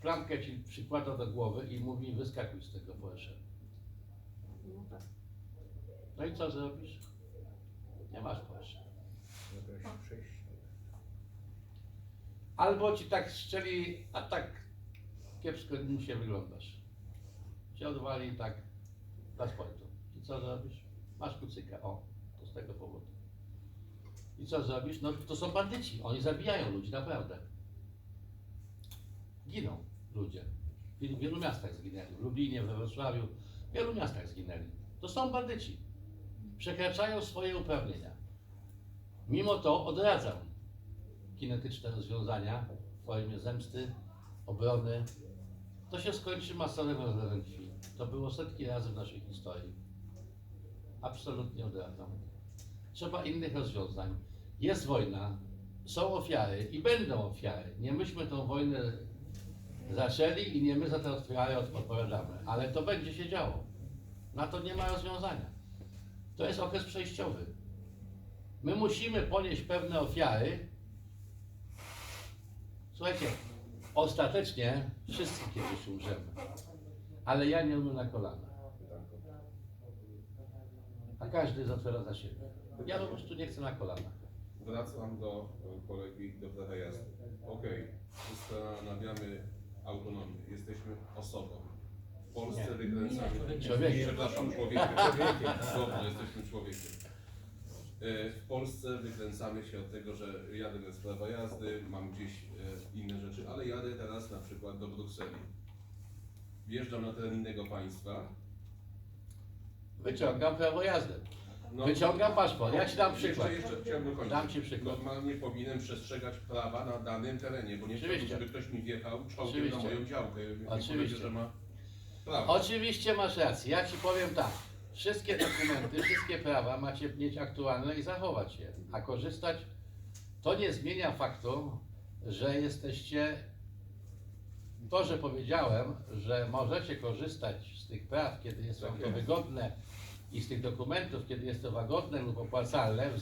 klamkę ci przykłada do głowy i mówi wyskakuj z tego Porsche. No tak. No i co zrobisz? Nie masz przejście. Albo ci tak strzeli, a tak kiepsko się wyglądasz. Cię odwali tak dla sportu. I co zrobisz? Masz kucyka, o, to z tego powodu. I co zrobisz? No to są bandyci, oni zabijają ludzi, naprawdę. Giną ludzie. W wielu, miastach zginęli. W Lublinie, we Wrocławiu, w wielu miastach zginęli. To są bandyci. Przekraczają swoje uprawnienia. Mimo to odradzam kinetyczne rozwiązania w formie zemsty, obrony. To się skończy masowym rozlewem krwi. To było setki razy w naszej historii. Absolutnie odradzam. Trzeba innych rozwiązań. Jest wojna, są ofiary i będą ofiary. Nie myśmy tą wojnę zaczęli i nie my za te ofiary odpowiadamy, ale to będzie się działo. Na to nie ma rozwiązania. To jest okres przejściowy. My musimy ponieść pewne ofiary, Słuchajcie, ostatecznie wszyscy kiedyś umrzemy, ale ja nie umiem na kolana, a każdy zatwiera za siebie. Ja po prostu nie chcę na kolanach. Wracam do kolegi do prawa jazdy. Okej, ustanawiamy autonomię, jesteśmy osobą. W Polsce Nie. wykręcamy... Człowiekiem. Przepraszam, człowiekiem. Dobra, jesteśmy człowiekiem. E, W Polsce wykręcamy się od tego, że jadę bez prawa jazdy, mam gdzieś e, inne rzeczy, ale jadę teraz na przykład do Brukseli. Wjeżdżam na teren innego państwa. Wyciągam prawo jazdy. No, Wyciągam paszport. Ja ci dam Jeszcze, przykład. jeszcze, chciałem dokończyć. Dam ci przykład. Normalnie powinien przestrzegać prawa na danym terenie, bo nie chciałbym, Oczywiście. żeby ktoś mi wjechał czołgiem Oczywiście. na moją działkę. Oczywiście. że ma prawo. Oczywiście masz rację. Ja ci powiem tak. Wszystkie dokumenty, wszystkie prawa macie mieć aktualne i zachować je. A korzystać to nie zmienia faktu, że jesteście. To, że powiedziałem, że możecie korzystać z tych praw, kiedy jest wam Tak to jest. wygodne i z tych dokumentów, kiedy jest to wygodne lub opłacalne, w